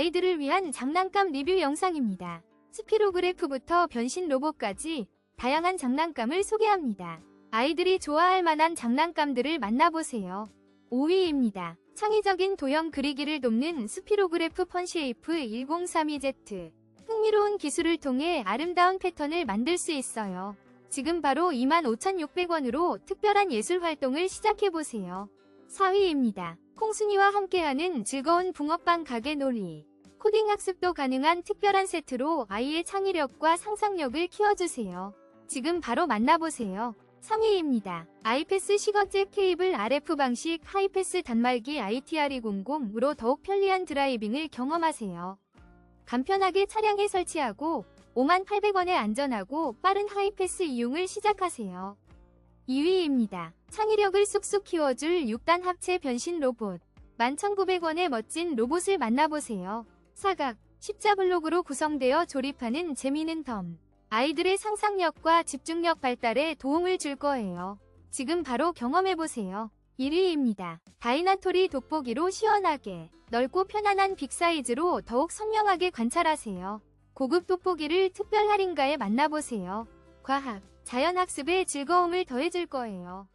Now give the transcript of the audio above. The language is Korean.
아이들을 위한 장난감 리뷰 영상입니다. 스피로그래프부터 변신 로봇까지 다양한 장난감을 소개합니다. 아이들이 좋아할 만한 장난감들을 만나보세요. 5위입니다. 창의적인 도형 그리기를 돕는 스피로그래프 펀쉐이프 1032Z. 흥미로운 기술을 통해 아름다운 패턴을 만들 수 있어요. 지금 바로 25,600원으로 특별한 예술 활동을 시작해보세요. 4위입니다. 콩순이와 함께하는 즐거운 붕어빵 가게 놀이. 코딩 학습도 가능한 특별한 세트로 아이의 창의력과 상상력을 키워주세요. 지금 바로 만나보세요. 3위입니다. 아이패스 시거잭 케이블 RF 방식 하이패스 단말기 ITRE00으로 더욱 편리한 드라이빙을 경험하세요. 간편하게 차량에 설치하고 5800원의 안전하고 빠른 하이패스 이용을 시작하세요. 2위입니다. 창의력을 쑥쑥 키워줄 6단 합체 변신 로봇. 11,900원의 멋진 로봇을 만나보세요. 사각, 십자 블록으로 구성되어 조립하는 재미있는 덤. 아이들의 상상력과 집중력 발달에 도움을 줄 거예요. 지금 바로 경험해보세요. 1위입니다. 다이나토리 돋보기로 시원하게, 넓고 편안한 빅사이즈로 더욱 선명하게 관찰하세요. 고급 돋보기를 특별 할인가에 만나보세요. 과학, 자연학습의 즐거움을 더해줄 거예요.